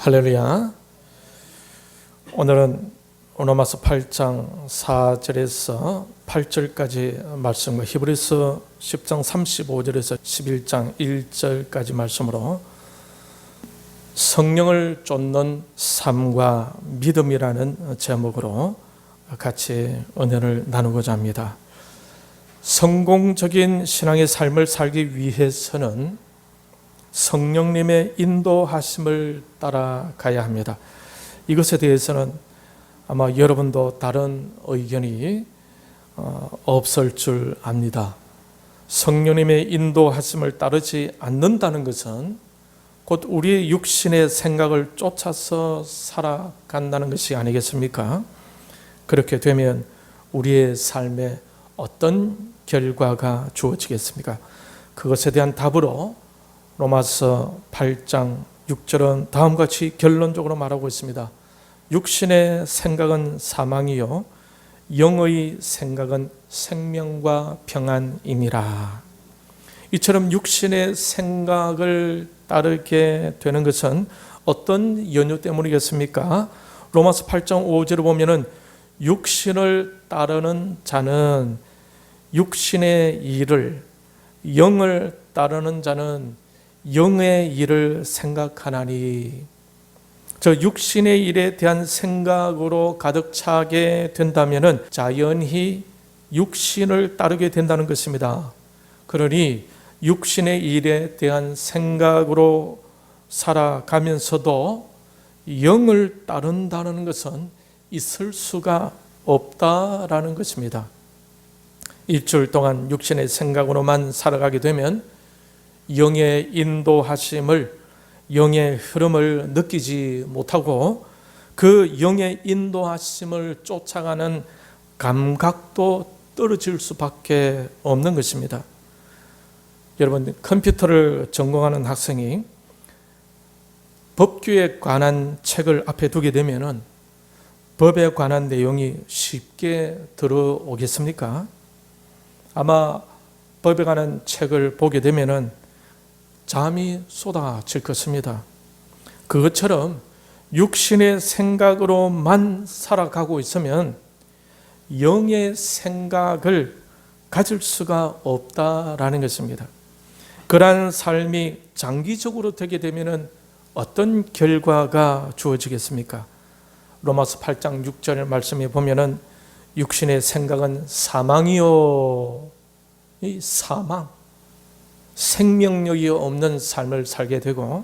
할렐루야. 오늘은 로마서 8장 4절에서 8절까지 말씀과 히브리서 10장 35절에서 11장 1절까지 말씀으로 성령을 쫓는 삶과 믿음이라는 제목으로 같이 은혜를 나누고자 합니다. 성공적인 신앙의 삶을 살기 위해서는 성령님의 인도하심을 따라가야 합니다. 이것에 대해서는 아마 여러분도 다른 의견이 어, 없을 줄 압니다. 성령님의 인도하심을 따르지 않는다는 것은 곧 우리의 육신의 생각을 쫓아서 살아간다는 것이 아니겠습니까? 그렇게 되면 우리의 삶에 어떤 결과가 주어지겠습니까? 그것에 대한 답으로 로마서 8장 6절은 다음과 같이 결론적으로 말하고 있습니다. 육신의 생각은 사망이요 영의 생각은 생명과 평안이니라. 이처럼 육신의 생각을 따르게 되는 것은 어떤 연유 때문이겠습니까? 로마서 8장 5절을 보면은 육신을 따르는 자는 육신의 일을 영을 따르는 자는 영의 일을 생각하나니 저 육신의 일에 대한 생각으로 가득 차게 된다면은 자연히 육신을 따르게 된다는 것입니다. 그러니 육신의 일에 대한 생각으로 살아가면서도 영을 따른다는 것은 있을 수가 없다라는 것입니다. 일주일 동안 육신의 생각으로만 살아가게 되면 영의 인도하심을 영의 흐름을 느끼지 못하고 그 영의 인도하심을 쫓아가는 감각도 떨어질 수밖에 없는 것입니다. 여러분 컴퓨터를 전공하는 학생이 법규에 관한 책을 앞에 두게 되면은 법에 관한 내용이 쉽게 들어오겠습니까? 아마 법에 관한 책을 보게 되면은 잠이 쏟아질 것입니다. 그것처럼 육신의 생각으로만 살아가고 있으면 영의 생각을 가질 수가 없다라는 것입니다. 그러한 삶이 장기적으로 되게 되면 어떤 결과가 주어지겠습니까? 로마서 8장 6절 말씀에 보면은 육신의 생각은 사망이요. 이 사망. 생명력이 없는 삶을 살게 되고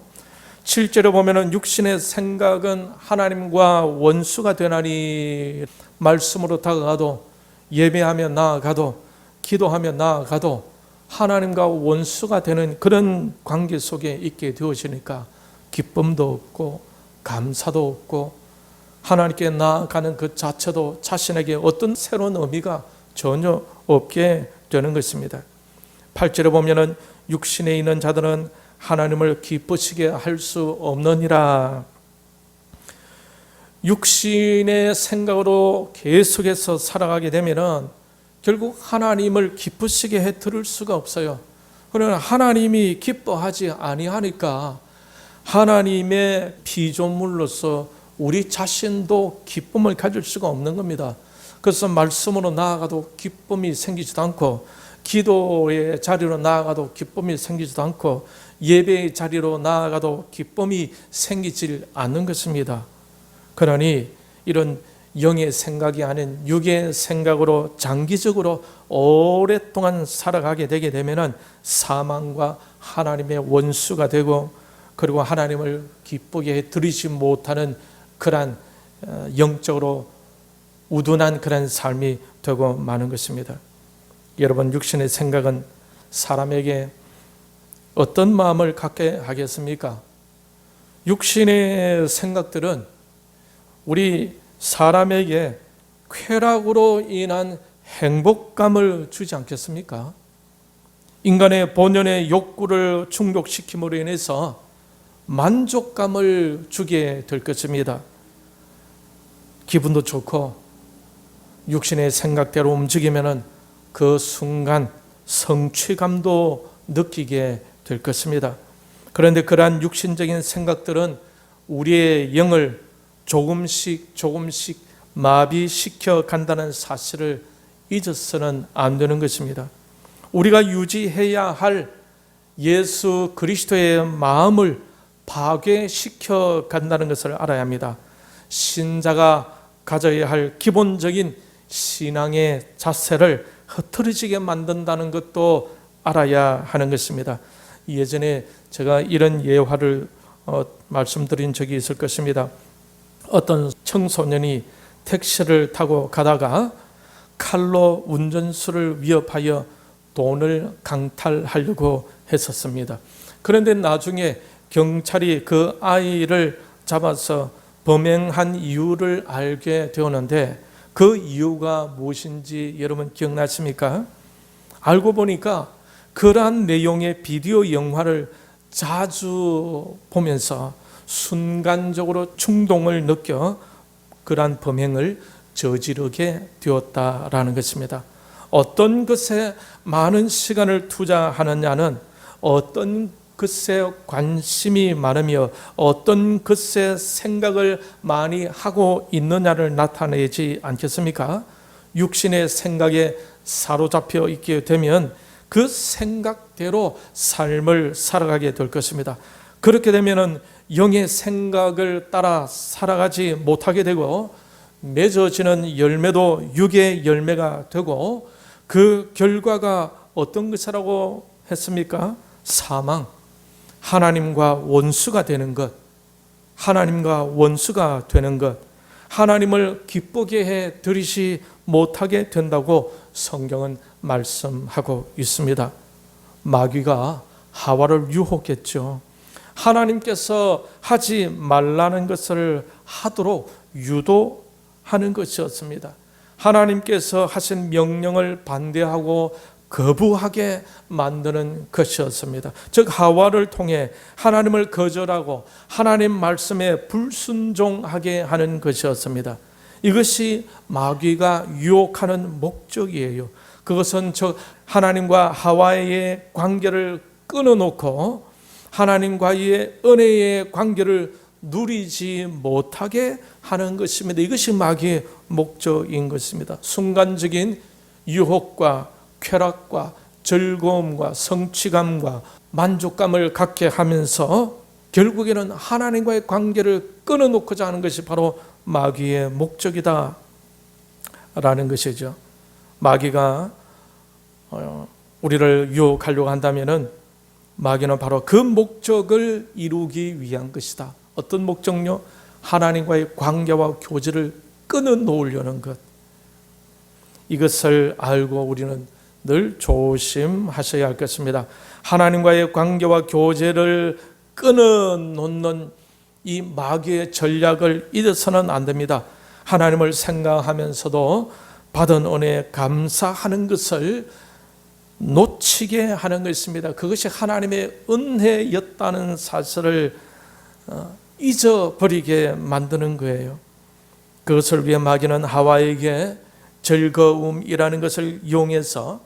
실제로 보면은 육신의 생각은 하나님과 원수가 되나니 말씀으로 다가가도 예배하며 나아가도 기도하며 나아가도 하나님과 원수가 되는 그런 관계 속에 있게 되어지니까 기쁨도 없고 감사도 없고 하나님께 나아가는 그 자체도 자신에게 어떤 새로운 의미가 전혀 없게 되는 것입니다. 8절에 보면은 육신에 있는 자들은 하나님을 기쁘시게 할 수 없느니라. 육신의 생각으로 계속해서 살아가게 되면은 결국 하나님을 기쁘시게 해 들을 수가 없어요. 그러나 하나님이 기뻐하지 아니하니까 하나님의 피조물로서 우리 자신도 기쁨을 가질 수가 없는 겁니다. 그래서 말씀으로 나아가도 기쁨이 생기지도 않고 기도의 자리로 나아가도 기쁨이 생기지도 않고 예배의 자리로 나아가도 기쁨이 생기질 않는 것입니다. 그러니 이런 영의 생각이 아닌 육의 생각으로 장기적으로 오랫동안 살아가게 되게 되면은 사망과 하나님의 원수가 되고 그리고 하나님을 기쁘게 드리지 못하는 그러한 어, 영적으로 우둔한 그런 삶이 되고 마는 것입니다. 여러분 육신의 생각은 사람에게 어떤 마음을 갖게 하겠습니까? 육신의 생각들은 우리 사람에게 쾌락으로 인한 행복감을 주지 않겠습니까? 인간의 본연의 욕구를 충족시킴으로 인해서 만족감을 주게 될 것입니다. 기분도 좋고 육신의 생각대로 움직이면은 그 순간 성취감도 느끼게 될 것입니다. 그런데 그러한 육신적인 생각들은 우리의 영을 조금씩 조금씩 마비시켜 간다는 사실을 잊어서는 안 되는 것입니다. 우리가 유지해야 할 예수 그리스도의 마음을 파괴시켜 간다는 것을 알아야 합니다. 신자가 가져야 할 기본적인 신앙의 자세를 흐트러지게 만든다는 것도 알아야 하는 것입니다. 예전에 제가 이런 예화를 어, 말씀드린 적이 있을 것입니다. 어떤 청소년이 택시를 타고 가다가 칼로 운전수를 위협하여 돈을 강탈하려고 했었습니다. 그런데 나중에 경찰이 그 아이를 잡아서 범행한 이유를 알게 되었는데 그 이유가 무엇인지 여러분 기억나십니까? 알고 보니까 그러한 내용의 비디오 영화를 자주 보면서 순간적으로 충동을 느껴 그러한 범행을 저지르게 되었다라는 것입니다. 어떤 것에 많은 시간을 투자하느냐는 어떤 것에 관심이 많으며 어떤 것에 생각을 많이 하고 있느냐를 나타내지 않겠습니까? 육신의 생각에 사로잡혀 있게 되면 그 생각대로 삶을 살아가게 될 것입니다. 그렇게 되면은 영의 생각을 따라 살아가지 못하게 되고 맺어지는 열매도 육의 열매가 되고 그 결과가 어떤 것이라고 했습니까? 사망. 하나님과 원수가 되는 것. 하나님과 원수가 되는 것. 하나님을 기쁘게 해 드리지 못하게 된다고 성경은 말씀하고 있습니다. 마귀가 하와를 유혹했죠. 하나님께서 하지 말라는 것을 하도록 유도하는 것이었습니다. 하나님께서 하신 명령을 반대하고 거부하게 만드는 것이었습니다. 즉 하와를 통해 하나님을 거절하고 하나님 말씀에 불순종하게 하는 것이었습니다. 이것이 마귀가 유혹하는 목적이에요. 그것은 저 하나님과 하와의 관계를 끊어놓고 하나님과의 은혜의 관계를 누리지 못하게 하는 것입니다. 이것이 마귀의 목적인 것입니다. 순간적인 유혹과 쾌락과 즐거움과 성취감과 만족감을 갖게 하면서 결국에는 하나님과의 관계를 끊어놓고자 하는 것이 바로 마귀의 목적이다. 라는 것이죠. 마귀가 어, 우리를 유혹하려고 한다면은 마귀는 바로 그 목적을 이루기 위한 것이다. 어떤 목적요? 하나님과의 관계와 교제를 끊어 놓으려는 것. 이것을 알고 우리는 늘 조심하셔야 할 것입니다. 하나님과의 관계와 교제를 끊어 놓는 이 마귀의 전략을 잊어서는 안 됩니다. 하나님을 생각하면서도 받은 은혜에 감사하는 것을 놓치게 하는 것입니다. 그것이 하나님의 은혜였다는 사실을 어, 잊어버리게 만드는 거예요. 그것을 위해 마귀는 하와에게 즐거움이라는 것을 이용해서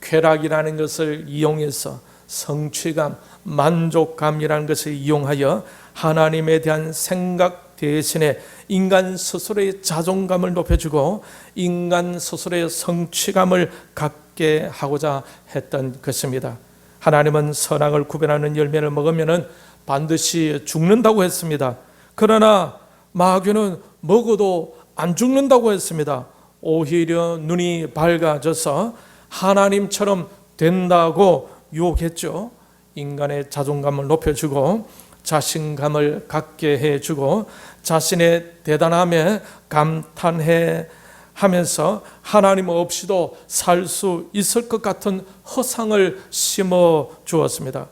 쾌락이라는 것을 이용해서 성취감, 만족감이라는 것을 이용하여 하나님에 대한 생각 대신에 인간 스스로의 자존감을 높여주고 인간 스스로의 성취감을 갖게 하고자 했던 것입니다. 하나님은 선악을 구별하는 열매를 먹으면 반드시 죽는다고 했습니다. 그러나 마귀는 먹어도 안 죽는다고 했습니다. 오히려 눈이 밝아져서 하나님처럼 된다고 유혹했죠. 인간의 자존감을 높여주고 자신감을 갖게 해주고 자신의 대단함에 감탄해 하면서 하나님 없이도 살 수 있을 것 같은 허상을 심어 주었습니다.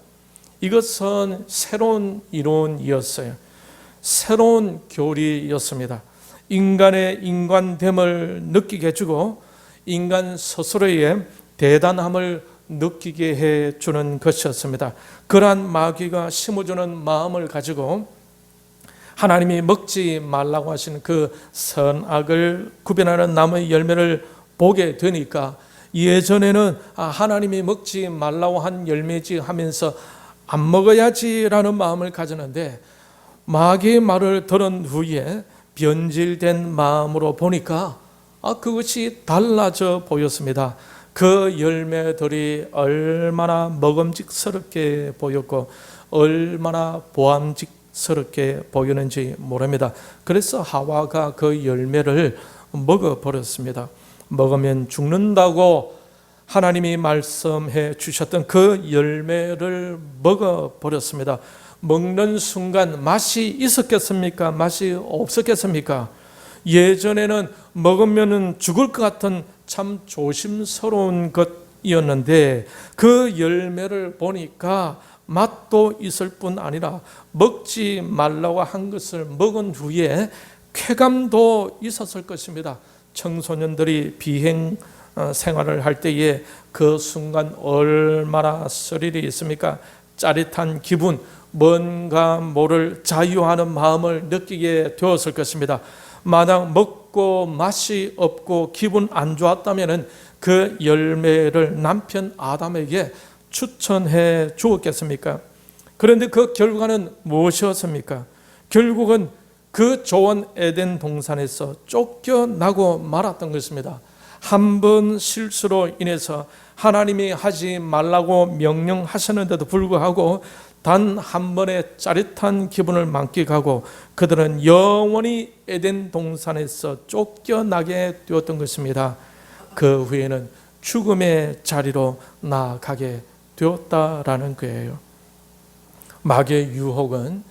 이것은 새로운 이론이었어요. 새로운 교리였습니다. 인간의 인간됨을 느끼게 해주고 인간 스스로의 대단함을 느끼게 해 주는 것이었습니다. 그러한 마귀가 심어주는 마음을 가지고 하나님이 먹지 말라고 하신 그 선악을 구별하는 나무의 열매를 보게 되니까 예전에는 아, 하나님이 먹지 말라고 한 열매지 하면서 안 먹어야지라는 마음을 가졌는데 마귀의 말을 들은 후에 변질된 마음으로 보니까 아 그것이 달라져 보였습니다. 그 열매들이 얼마나 먹음직스럽게 보였고 얼마나 보암직스럽게 보이는지 모릅니다. 그래서 하와가 그 열매를 먹어 버렸습니다. 먹으면 죽는다고 하나님이 말씀해 주셨던 그 열매를 먹어 버렸습니다. 먹는 순간 맛이 있었겠습니까? 맛이 없었겠습니까? 예전에는 먹으면 죽을 것 같은 참 조심스러운 것이었는데 그 열매를 보니까 맛도 있을 뿐 아니라 먹지 말라고 한 것을 먹은 후에 쾌감도 있었을 것입니다. 청소년들이 비행 어, 생활을 할 때에 그 순간 얼마나 스릴이 있습니까? 짜릿한 기분, 뭔가 모를 자유하는 마음을 느끼게 되었을 것입니다. 만약 먹 고 맛이 없고 기분 안 좋았다면은 그 열매를 남편 아담에게 추천해 주었겠습니까? 그런데 그 결과는 무엇이었습니까? 결국은 그 좋은 에덴 동산에서 쫓겨나고 말았던 것입니다. 한 번 실수로 인해서 하나님이 하지 말라고 명령하셨는데도 불구하고 단 한 번의 짜릿한 기분을 만끽하고 그들은 영원히 에덴 동산에서 쫓겨나게 되었던 것입니다. 그 후에는 죽음의 자리로 나아가게 되었다라는 거예요. 마귀의 유혹은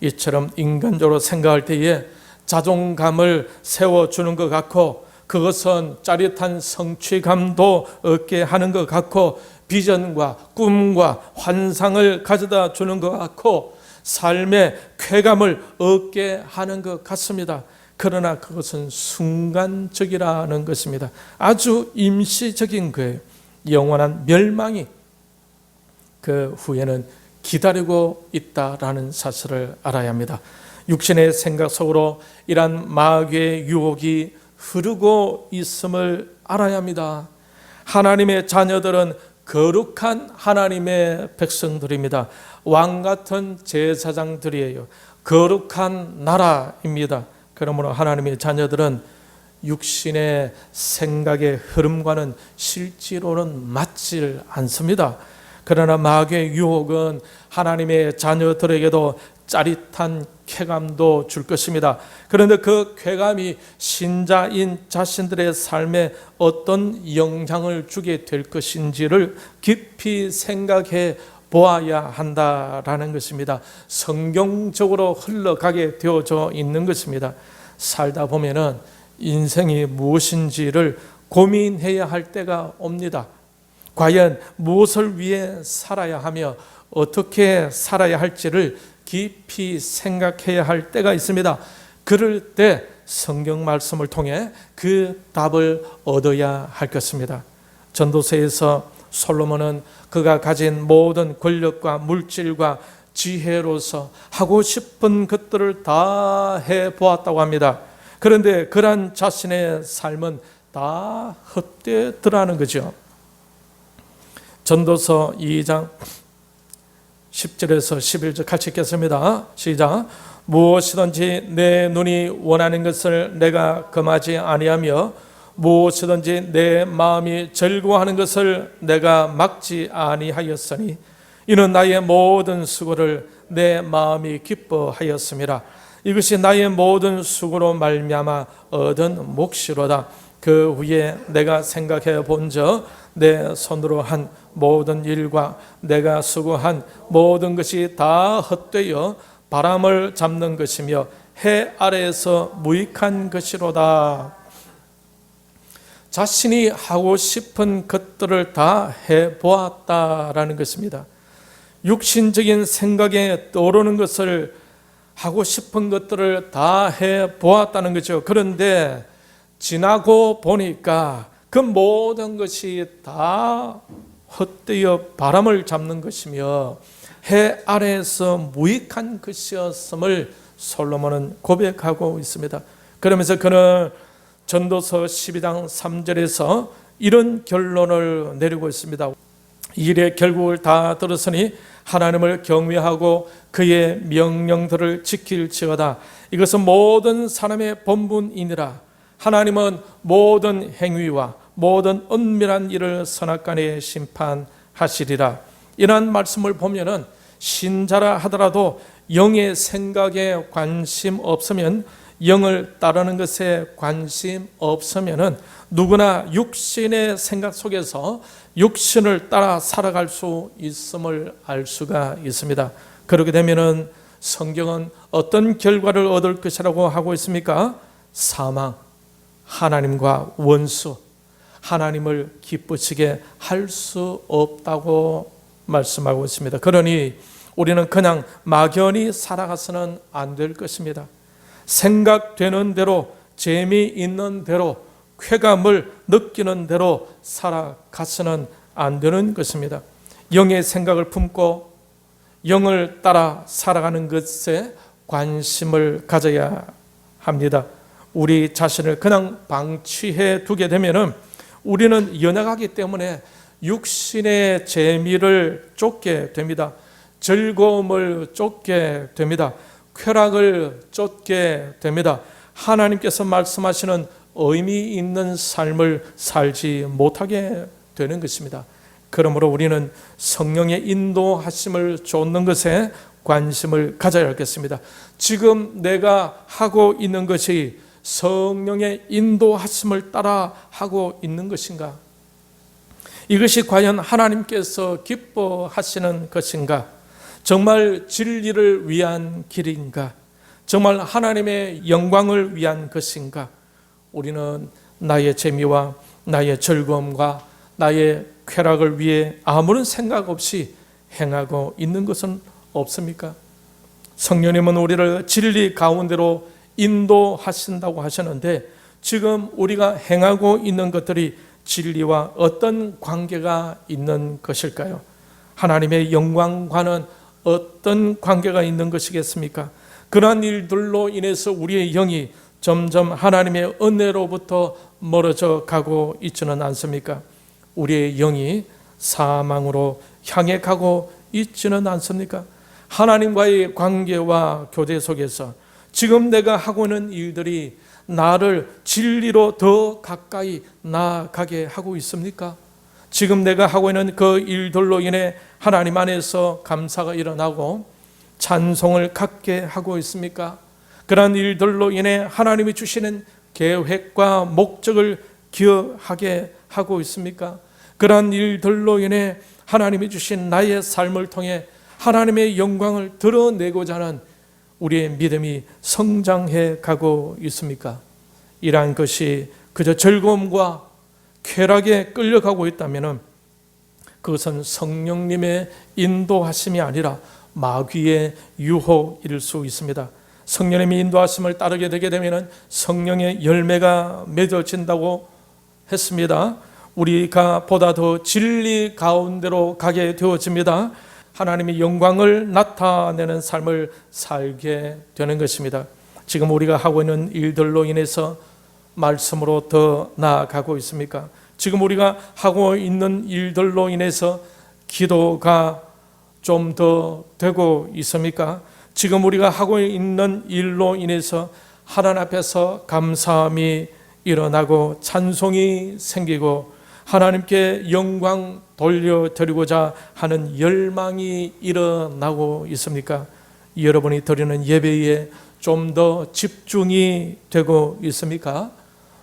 이처럼 인간적으로 생각할 때에 자존감을 세워주는 것 같고 그것은 짜릿한 성취감도 얻게 하는 것 같고 비전과 꿈과 환상을 가져다 주는 것 같고 삶의 쾌감을 얻게 하는 것 같습니다. 그러나 그것은 순간적이라는 것입니다. 아주 임시적인 거예요. 영원한 멸망이 그 후에는 기다리고 있다라는 사실을 알아야 합니다. 육신의 생각 속으로 이란 마귀의 유혹이 흐르고 있음을 알아야 합니다. 하나님의 자녀들은 거룩한 하나님의 백성들입니다. 왕 같은 제사장들이에요. 거룩한 나라입니다. 그러므로 하나님의 자녀들은 육신의 생각의 흐름과는 실제로는 맞질 않습니다. 그러나 마귀의 유혹은 하나님의 자녀들에게도 짜릿한 쾌감도 줄 것입니다. 그런데 그 쾌감이 신자인 자신들의 삶에 어떤 영향을 주게 될 것인지를 깊이 생각해 보아야 한다라는 것입니다. 성경적으로 흘러가게 되어져 있는 것입니다. 살다 보면은 인생이 무엇인지를 고민해야 할 때가 옵니다. 과연 무엇을 위해 살아야 하며 어떻게 살아야 할지를 깊이 생각해야 할 때가 있습니다. 그럴 때 성경 말씀을 통해 그 답을 얻어야 할 것입니다. 전도서에서 솔로몬은 그가 가진 모든 권력과 물질과 지혜로서 하고 싶은 것들을 다 해 보았다고 합니다. 그런데 그러한 자신의 삶은 다 헛되더라는 거죠. 전도서 2장 10절에서 11절 같이 읽겠습니다. 시작. 무엇이든지 내 눈이 원하는 것을 내가 금하지 아니하며 무엇이든지 내 마음이 즐거워하는 것을 내가 막지 아니하였으니 이는 나의 모든 수고를 내 마음이 기뻐하였습니다. 이것이 나의 모든 수고로 말미암아 얻은 몫이로다. 그 후에 내가 생각해 본적 내 손으로 한 모든 일과 내가 수고한 모든 것이 다 헛되어 바람을 잡는 것이며 해 아래에서 무익한 것이로다. 자신이 하고 싶은 것들을 다 해 보았다라는 것입니다. 육신적인 생각에 떠오르는 것을 하고 싶은 것들을 다 해 보았다는 거죠. 그런데 지나고 보니까 그 모든 것이 다 헛되어 바람을 잡는 것이며 해 아래에서 무익한 것이었음을 솔로몬은 고백하고 있습니다. 그러면서 그는 전도서 12장 3절에서 이런 결론을 내리고 있습니다. 일의 결국을 다 들었으니 하나님을 경외하고 그의 명령들을 지킬지어다. 이것은 모든 사람의 본분이니라. 하나님은 모든 행위와 모든 은밀한 일을 선악간에 심판하시리라. 이러한 말씀을 보면은 신자라 하더라도 영의 생각에 관심 없으면 영을 따르는 것에 관심 없으면은 누구나 육신의 생각 속에서 육신을 따라 살아갈 수 있음을 알 수가 있습니다. 그렇게 되면은 성경은 어떤 결과를 얻을 것이라고 하고 있습니까? 사망, 하나님과 원수, 하나님을 기쁘시게 할 수 없다고 말씀하고 있습니다. 그러니 우리는 그냥 막연히 살아가서는 안 될 것입니다. 생각되는 대로 재미있는 대로 쾌감을 느끼는 대로 살아가서는 안 되는 것입니다. 영의 생각을 품고 영을 따라 살아가는 것에 관심을 가져야 합니다. 우리 자신을 그냥 방치해 두게 되면은 우리는 연약하기 때문에 육신의 재미를 쫓게 됩니다. 즐거움을 쫓게 됩니다. 쾌락을 쫓게 됩니다. 하나님께서 말씀하시는 의미 있는 삶을 살지 못하게 되는 것입니다. 그러므로 우리는 성령의 인도하심을 쫓는 것에 관심을 가져야 하겠습니다. 지금 내가 하고 있는 것이 성령의 인도하심을 따라 하고 있는 것인가? 이것이 과연 하나님께서 기뻐하시는 것인가? 정말 진리를 위한 길인가? 정말 하나님의 영광을 위한 것인가? 우리는 나의 재미와 나의 즐거움과 나의 쾌락을 위해 아무런 생각 없이 행하고 있는 것은 없습니까? 성령님은 우리를 진리 가운데로 인도하신다고 하셨는데 지금 우리가 행하고 있는 것들이 진리와 어떤 관계가 있는 것일까요? 하나님의 영광과는 어떤 관계가 있는 것이겠습니까? 그러한 일들로 인해서 우리의 영이 점점 하나님의 은혜로부터 멀어져 가고 있지는 않습니까? 우리의 영이 사망으로 향해 가고 있지는 않습니까? 하나님과의 관계와 교제 속에서 지금 내가 하고 있는 일들이 나를 진리로 더 가까이 나아가게 하고 있습니까? 지금 내가 하고 있는 그 일들로 인해 하나님 안에서 감사가 일어나고 찬송을 갖게 하고 있습니까? 그러한 일들로 인해 하나님이 주시는 계획과 목적을 기억하게 하고 있습니까? 그러한 일들로 인해 하나님이 주신 나의 삶을 통해 하나님의 영광을 드러내고자 하는 우리의 믿음이 성장해 가고 있습니까? 이러한 것이 그저 즐거움과 쾌락에 끌려가고 있다면 그것은 성령님의 인도하심이 아니라 마귀의 유혹일 수 있습니다. 성령님의 인도하심을 따르게 되게 되면 성령의 열매가 맺어진다고 했습니다. 우리가 보다 더 진리 가운데로 가게 되어집니다. 하나님의 영광을 나타내는 삶을 살게 되는 것입니다. 지금 우리가 하고 있는 일들로 인해서 말씀으로 더 나아가고 있습니까? 지금 우리가 하고 있는 일들로 인해서 기도가 좀 더 되고 있습니까? 지금 우리가 하고 있는 일로 인해서 하나님 앞에서 감사함이 일어나고 찬송이 생기고 하나님께 영광 돌려드리고자 하는 열망이 일어나고 있습니까? 여러분이 드리는 예배에 좀 더 집중이 되고 있습니까?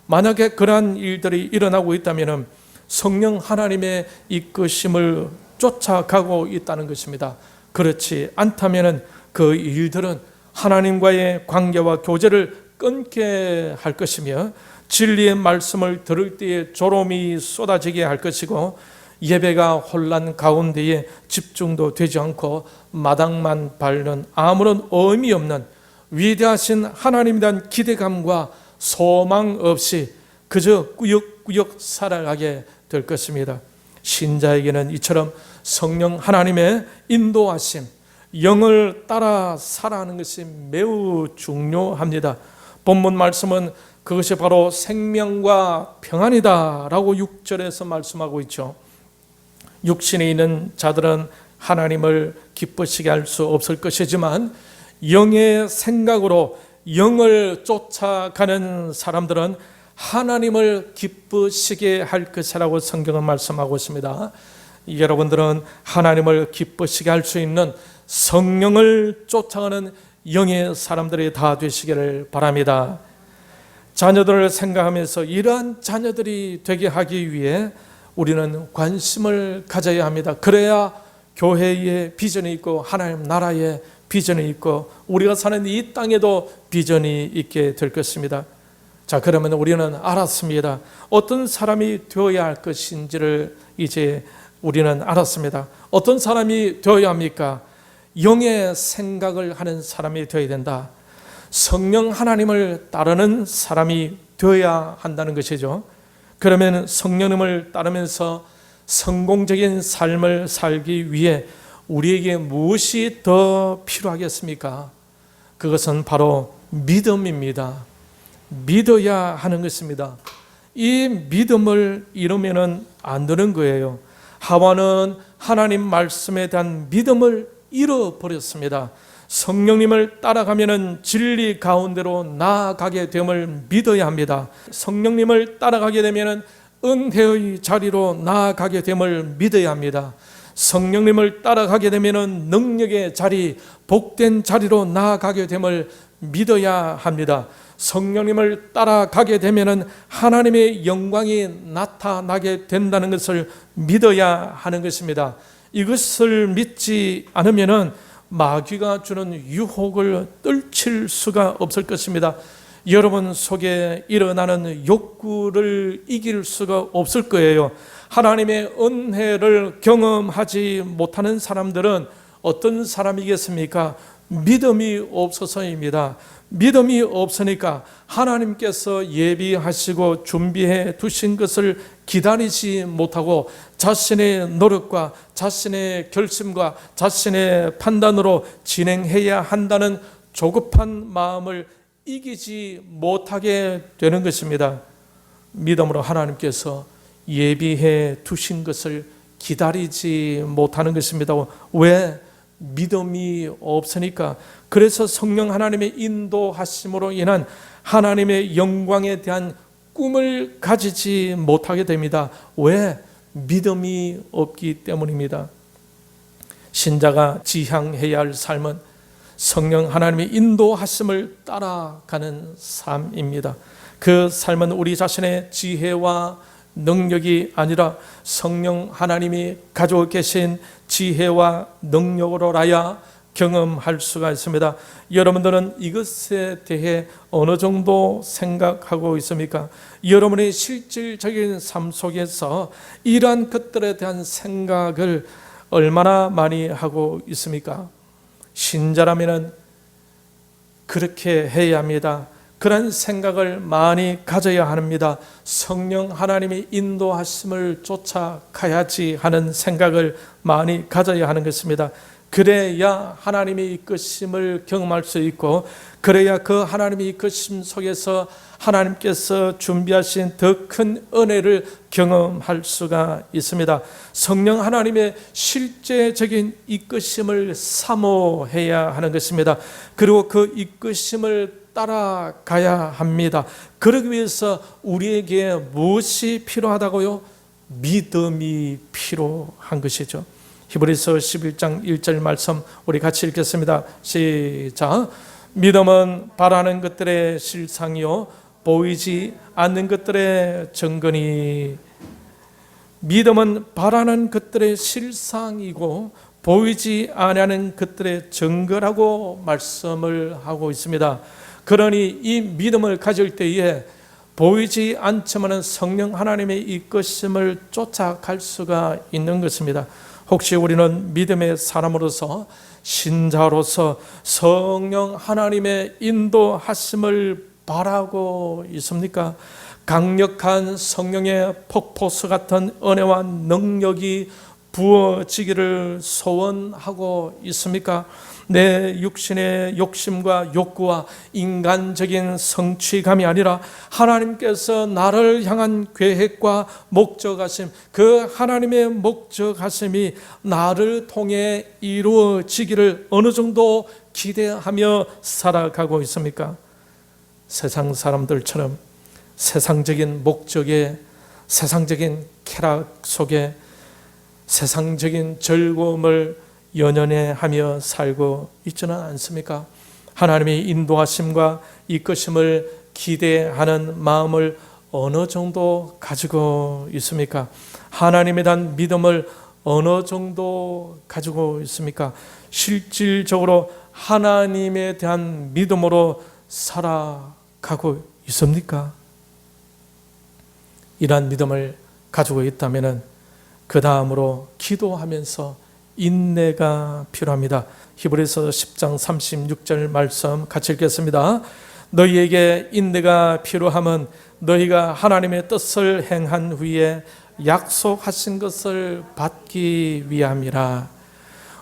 만약에 그러한 일들이 일어나고 있다면 성령 하나님의 이끄심을 쫓아가고 있다는 것입니다. 그렇지 않다면 그 일들은 하나님과의 관계와 교제를 끊게 할 것이며 진리의 말씀을 들을 때에 조롱이 쏟아지게 할 것이고 예배가 혼란 가운데에 집중도 되지 않고 마당만 밟는 아무런 의미 없는 위대하신 하나님에 대한 기대감과 소망 없이 그저 꾸역꾸역 살아가게 될 것입니다. 신자에게는 이처럼 성령 하나님의 인도하심, 영을 따라 살아가는 것이 매우 중요합니다. 본문 말씀은 그것이 바로 생명과 평안이다라고 6절에서 말씀하고 있죠. 육신에 있는 자들은 하나님을 기쁘시게 할 수 없을 것이지만 영의 생각으로 영을 쫓아가는 사람들은 하나님을 기쁘시게 할 것이라고 성경은 말씀하고 있습니다. 여러분들은 하나님을 기쁘시게 할 수 있는 성령을 쫓아가는 영의 사람들이 다 되시기를 바랍니다. 자녀들을 생각하면서 이러한 자녀들이 되게 하기 위해 우리는 관심을 가져야 합니다. 그래야 교회의 비전이 있고 하나님 나라의 비전이 있고 우리가 사는 이 땅에도 비전이 있게 될 것입니다. 자, 그러면 우리는 알았습니다. 어떤 사람이 되어야 할 것인지를 이제 우리는 알았습니다. 어떤 사람이 되어야 합니까? 영의 생각을 하는 사람이 되어야 된다. 성령 하나님을 따르는 사람이 되어야 한다는 것이죠. 그러면 성령님을 따르면서 성공적인 삶을 살기 위해 우리에게 무엇이 더 필요하겠습니까? 그것은 바로 믿음입니다. 믿어야 하는 것입니다. 이 믿음을 잃으면 안 되는 거예요. 하와는 하나님 말씀에 대한 믿음을 잃어버렸습니다. 성령님을 따라가면은 진리 가운데로 나아가게 됨을 믿어야 합니다. 성령님을 따라가게 되면은 은혜의 자리로 나아가게 됨을 믿어야 합니다. 성령님을 따라가게 되면은 능력의 자리, 복된 자리로 나아가게 됨을 믿어야 합니다. 성령님을 따라가게 되면은 하나님의 영광이 나타나게 된다는 것을 믿어야 하는 것입니다. 이것을 믿지 않으면은 마귀가 주는 유혹을 떨칠 수가 없을 것입니다. 여러분 속에 일어나는 욕구를 이길 수가 없을 거예요. 하나님의 은혜를 경험하지 못하는 사람들은 어떤 사람이겠습니까? 믿음이 없어서입니다. 믿음이 없으니까 하나님께서 예비하시고 준비해 두신 것을 기다리지 못하고 자신의 노력과 자신의 결심과 자신의 판단으로 진행해야 한다는 조급한 마음을 이기지 못하게 되는 것입니다. 믿음으로 하나님께서 예비해 두신 것을 기다리지 못하는 것입니다. 왜? 믿음이 없으니까 그래서 성령 하나님의 인도하심으로 인한 하나님의 영광에 대한 꿈을 가지지 못하게 됩니다. 왜? 믿음이 없기 때문입니다. 신자가 지향해야 할 삶은 성령 하나님의 인도하심을 따라가는 삶입니다. 그 삶은 우리 자신의 지혜와 능력이 아니라 성령 하나님이 가지고 계신 지혜와 능력으로라야 경험할 수가 있습니다. 여러분들은 이것에 대해 어느 정도 생각하고 있습니까? 여러분의 실질적인 삶 속에서 이러한 것들에 대한 생각을 얼마나 많이 하고 있습니까? 신자라면 그렇게 해야 합니다. 그런 생각을 많이 가져야 합니다. 성령 하나님이 인도하심을 쫓아가야지 하는 생각을 많이 가져야 하는 것입니다. 그래야 하나님의 이끄심을 경험할 수 있고 그래야 그 하나님의 이끄심 속에서 하나님께서 준비하신 더 큰 은혜를 경험할 수가 있습니다. 성령 하나님의 실제적인 이끄심을 사모해야 하는 것입니다. 그리고 그 이끄심을 따라가야 합니다. 그러기 위해서 우리에게 무엇이 필요하다고요? 믿음이 필요한 것이죠. 히브리서 11장 1절 말씀 우리 같이 읽겠습니다. 시작. 믿음은 바라는 것들의 실상이요 보이지 않는 것들의 증거니 믿음은 바라는 것들의 실상이고 보이지 않는 것들의 증거라고 말씀을 하고 있습니다. 그러니 이 믿음을 가질 때에 보이지 않지만은 성령 하나님의 이끄심을 쫓아갈 수가 있는 것입니다. 혹시 우리는 믿음의 사람으로서 신자로서 성령 하나님의 인도하심을 바라고 있습니까? 강력한 성령의 폭포수 같은 은혜와 능력이 부어지기를 소원하고 있습니까? 내 육신의 욕심과 욕구와 인간적인 성취감이 아니라 하나님께서 나를 향한 계획과 목적하심, 그 하나님의 목적하심이 나를 통해 이루어지기를 어느 정도 기대하며 살아가고 있습니까? 세상 사람들처럼 세상적인 목적에 세상적인 쾌락 속에 세상적인 즐거움을 연연해 하며 살고 있지는 않습니까? 하나님의 인도하심과 이끄심을 기대하는 마음을 어느 정도 가지고 있습니까? 하나님에 대한 믿음을 어느 정도 가지고 있습니까? 실질적으로 하나님에 대한 믿음으로 살아가고 있습니까? 이러한 믿음을 가지고 있다면 그 다음으로 기도하면서 인내가 필요합니다. 히브리서 10장 36절 말씀 같이 읽겠습니다. 너희에게 인내가 필요함은 너희가 하나님의 뜻을 행한 후에 약속하신 것을 받기 위함이라.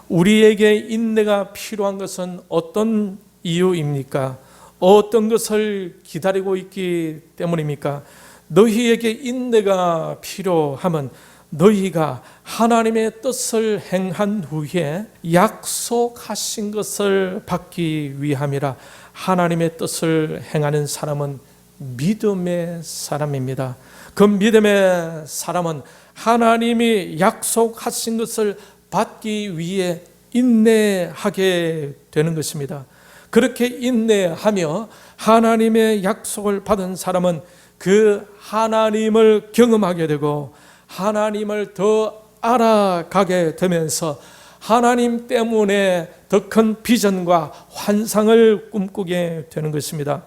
우리에게 인내가 필요한 것은 어떤 이유입니까? 어떤 것을 기다리고 있기 때문입니까? 너희에게 인내가 필요함은 너희가 하나님의 뜻을 행한 후에 약속하신 것을 받기 위함이라 하나님의 뜻을 행하는 사람은 믿음의 사람입니다. 그 믿음의 사람은 하나님이 약속하신 것을 받기 위해 인내하게 되는 것입니다. 그렇게 인내하며 하나님의 약속을 받은 사람은 그 하나님을 경험하게 되고 하나님을 더 알아가게 되면서 하나님 때문에 더 큰 비전과 환상을 꿈꾸게 되는 것입니다.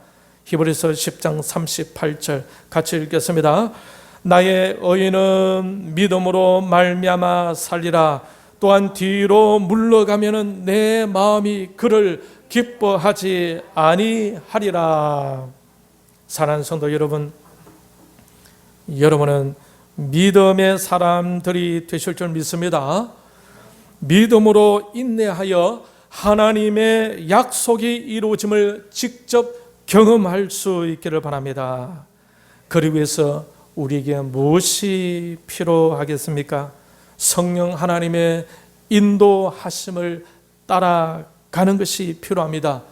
히브리서 10장 38절 같이 읽겠습니다. 나의 의인은 믿음으로 말미암아 살리라. 또한 뒤로 물러가면은 내 마음이 그를 기뻐하지 아니하리라. 사랑하는 성도 여러분, 여러분은 믿음의 사람들이 되실 줄 믿습니다. 믿음으로 인내하여 하나님의 약속이 이루어짐을 직접 경험할 수 있기를 바랍니다. 그리 위해서 우리에게 무엇이 필요하겠습니까? 성령 하나님의 인도하심을 따라가는 것이 필요합니다.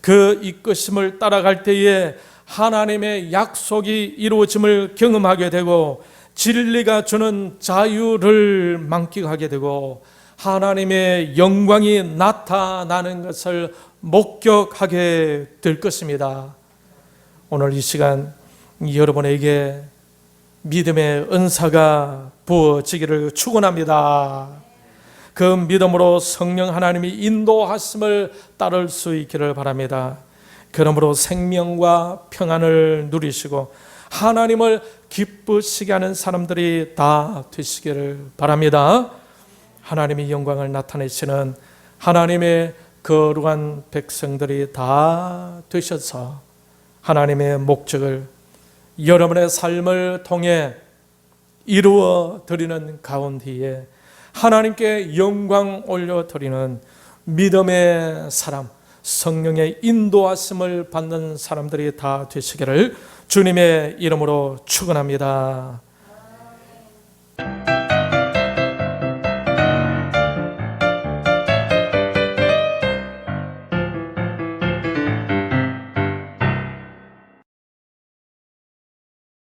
그 이끄심을 따라갈 때에 하나님의 약속이 이루어짐을 경험하게 되고 진리가 주는 자유를 만끽하게 되고 하나님의 영광이 나타나는 것을 목격하게 될 것입니다. 오늘 이 시간 여러분에게 믿음의 은사가 부어지기를 축원합니다. 그 믿음으로 성령 하나님이 인도하심을 따를 수 있기를 바랍니다. 그러므로 생명과 평안을 누리시고 하나님을 기쁘시게 하는 사람들이 다 되시기를 바랍니다. 하나님의 영광을 나타내시는 하나님의 거룩한 백성들이 다 되셔서 하나님의 목적을 여러분의 삶을 통해 이루어 드리는 가운데에 하나님께 영광 올려 드리는 믿음의 사람, 성령의 인도하심을 받는 사람들이 다 되시기를 주님의 이름으로 축원합니다.